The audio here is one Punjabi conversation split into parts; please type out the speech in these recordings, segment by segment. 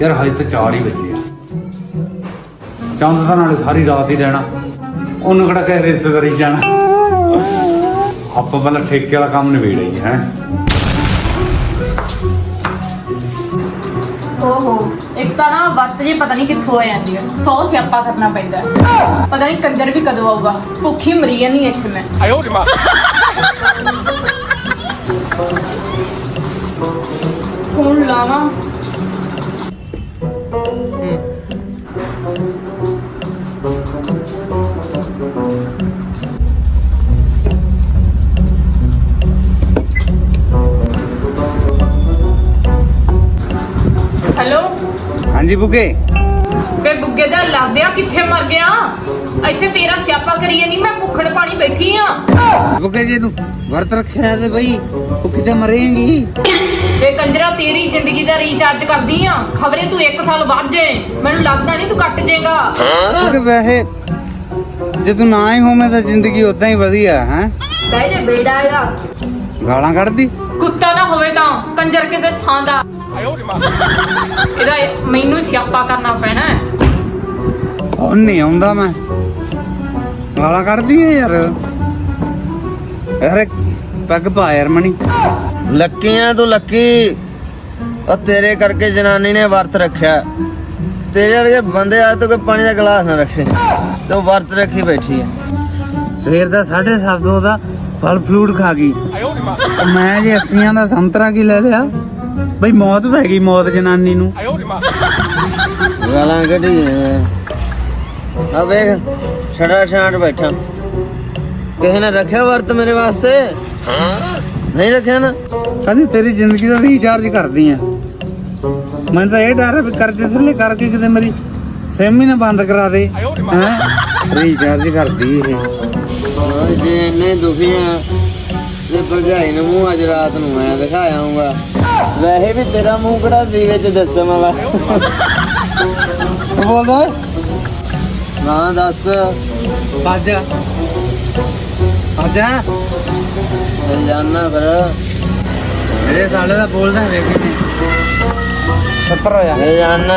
ਯਾਰ ਹਜੇ ਤਾਂ 4 ਹੀ ਵਜੇ ਆ ਚੰਦ ਤਾਂ ਨਾਲੇ ਸਾਰੀ ਰਾਤ ਹੀ ਰਹਿਣਾ ਉਹਨੂੰ ਕਿਹੜਾ ਕਹੇ ਰਿਸ਼ਤੇਦਾਰੀ 'ਚ ਜਾਣਾ ਆਪਾਂ ਪਹਿਲਾਂ ਠੇਕੇ ਵਾਲਾ ਕੰਮ ਨਿਬੇੜਿਆ ਹੀ ਹੈ ਓਹੋ ਇੱਕ ਤਾਂ ਨਾ ਵਕਤ ਜੀ ਪਤਾ ਨਹੀਂ ਕਿੱਥੋਂ ਆ ਜਾਂਦੀ ਹੈ ਸੌ ਸਿਆਪਾ ਕਰਨਾ ਪੈਂਦਾ ਹੈ। ਪਤਾ ਨਹੀਂ ਕੰਜਰ ਵੀ ਕਦੋਂ ਆਊਗਾ ਭੁੱਖੀ ਮਰੀ ਜਾਨੀ ਇੱਥੇ ਮੈਂ 哎呦我的妈！ ਫੋਨ ਲਾਵਾਂ ਹੈਲੋ ਹਾਂਜੀ ਬੁੱਗੇ ਵੇ ਬੁੱਗੇ ਦਾ ਲੱਭਿਆ ਕਿੱਥੇ ਮਰ ਗਿਆ? ਇੱਥੇ ਤੇਰਾ ਸਿਆਪਾ ਕਰੀਏ ਨਹੀਂ ਮੈਂ ਭੁੱਖੜ ਪਾਣੀ ਬੈਠੀ ਆ। ਬੁੱਗੇ ਜੀ ਤੂੰ ਵਰਤ ਰੱਖਿਆ ਤੇ ਬਈ ਤੂੰ ਕਿਤੇ ਮਰੇਂਗੀ? ਵੇ ਕੰਜਰਾ ਤੇਰੀ ਜ਼ਿੰਦਗੀ ਦਾ ਰੀਚਾਰਜ ਕਰਦੀ ਆ। ਖਬਰੇ ਤੂੰ 1 ਸਾਲ ਵੱਧ ਜੇ। ਮੈਨੂੰ ਲੱਗਦਾ ਨਹੀਂ ਤੂੰ ਕੱਟ ਜਾਏਗਾ ਕਿ ਵੈਸੇ ਜੇ ਤੂੰ ਨਾ ਹੀ ਹੋਵੇਂ ਤਾਂ ਜ਼ਿੰਦਗੀ ਉਦਾਂ ਹੀ ਵਧੀਆ ਹੈ? ਬਹਿ ਜੇ ਬੇੜਾ ਇਹਦਾ। ਗਾਲਾਂ ਕੱਢਦੀ? ਕੁੱਤਾ ਨਾ ਹੋਵੇ ਤਾਂ ਕੰਜਰ ਕਿਸੇ ਥਾਂ ਦਾ। ਇਹਦਾ ਮੈਨੂੰ ਸਿਆਪਾ ਕਰਨਾ ਪੈਣਾ ਹੁਣ ਨਹੀਂ ਆਉਂਦਾ ਮੈਂ। ਗਾਲਾਂ ਕੱਢਦੀ ਹੈ ਯਾਰ ਯਾਰ ਪੱਗ ਪਾ ਯਾਰ ਮਣੀ ਲੱਕੀਆਂ ਤੋਂ ਲੱਕੀ। ਉਹ ਤੇਰੇ ਕਰਕੇ ਜਨਾਨੀ ਨੇ ਵਰਤ ਰੱਖਿਆ। ਤੇਰੇ ਵਰਗੇ ਬੰਦੇ ਆ ਤੋ ਕੋਈ ਪਾਣੀ ਦਾ ਗਲਾਸ ਨਾ ਰੱਖੇ। ਤੂੰ ਵਰਤ ਰੱਖੀ ਬੈਠੀ ਹੈ ਸਵੇਰ ਦਾ 7:30 ਦਾ ਫਲ ਫਲੂਟ ਖਾ ਗਈ। ਮੈਂ ਜੇ ਅੱਸੀਆਂ ਦਾ ਸੰਤਰਾ ਕੀ ਲੈ ਲਿਆ? ਬਈ ਮੌਤ ਪੈ ਗਈ ਮੌਤ ਜਨਾਨੀ ਨੂੰ। ਗਾਲਾਂ ਕੱਢੀ ਆ ਵੇਖ ਛੜਾ ਛਾਂਟ ਬੈਠਾ। ਕਿਸੇ ਨੇ ਰੱਖਿਆ ਵਰਤ ਮੇਰੇ ਵਾਸਤੇ? ਹਾਂ ਨਹੀਂ ਰੱਖਿਆ ਨਾ। ਕਹਿੰਦੀ ਤੇਰੀ ਜ਼ਿੰਦਗੀ ਦਾ ਰੀਚਾਰਜ ਕਰਦੀ ਆ। ਮੈਨੂੰ ਤਾਂ ਇਹ ਡਰ ਹੈ ਵੀ ਕਰਜ਼ੇ ਥੱਲੇ ਕਰਕੇ ਕਿਤੇ ਮੇਰੀ ਸਿਮ ਹੀ ਨਾ ਬੰਦ ਕਰਾ ਦੇ। ਹੈ? ਰੀਚਾਰਜ ਕਰਦੀ ਇਹ। ਜੇ ਇਹਨੇ ਦੁਖੀ ਆ ਤੇ ਭਰਜਾਈ ਨੂੰ ਮੂੰਹ ਅੱਜ ਰਾਤ ਨੂੰ ਮੈਂ ਦਿਖਾਇਆਉਂਗਾ ਵੈਸੇ ਵੀ ਤੇਰਾ ਮੂੰਹ ਕਿਹੜਾ ਸੀ ਵਿੱਚ ਦੱਸਣ ਵਾਲਾ? ਬੋਲਦਾ ਨਾ ਦੱਸ। ਬੱਜ ਬੱਜ ਜਾਨਾ ਫਿਰ। ਮੇਰੇ ਸਾਲੇ ਦਾ ਬੋਲਦਾ ਵੇਖੀ ਨਹੀਂ 70 ਹੋ ਜਾ ਜਾਨਾ।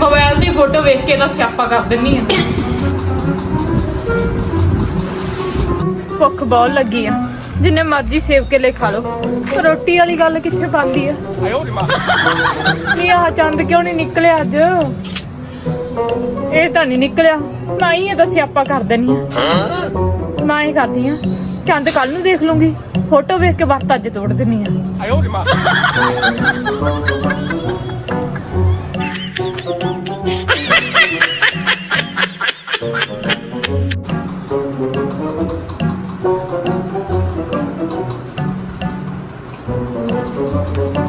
ਮੋਬਾਈਲ ਦੀ ਫੋਟੋ ਵੇਖ ਕੇ ਤਾਂ ਸਿਆਪਾ ਕਰ ਦਿੰਨੀ ਆ। ਭੁੱਖ ਬਹੁਤ ਲੱਗੀ ਆ। ਜਿੰਨੇ ਮਰਜ਼ੀ ਸੇਵ ਕੇ ਲੈ ਖਾ ਲੋ ਰੋਟੀ ਵਾਲੀ ਗੱਲ ਕਿੱਥੇ ਪਾਉਂਦੀ ਆ? ਨਹੀਂ ਆਹ ਚੰਦ ਕਿਉਂ ਨਹੀਂ ਨਿਕਲਿਆ ਅੱਜ? ਇਹ ਤਾਂ ਨਹੀਂ ਨਿਕਲਿਆ। ਮੈਂ ਹੀ ਇਹਦਾ ਸਿਆਪਾ ਕਰ ਦੇਣੀ ਆ। ਮੈਂ ਹੀ ਕਰਦੀ ਆ। ਚੰਦ ਕੱਲ ਨੂੰ ਦੇਖ ਲੂੰਗੀ। ਫੋਟੋ ਵੇਖ ਕੇ ਵਕਤ ਅੱਜ ਤੋੜ ਦਿੰਨੀ ਆ।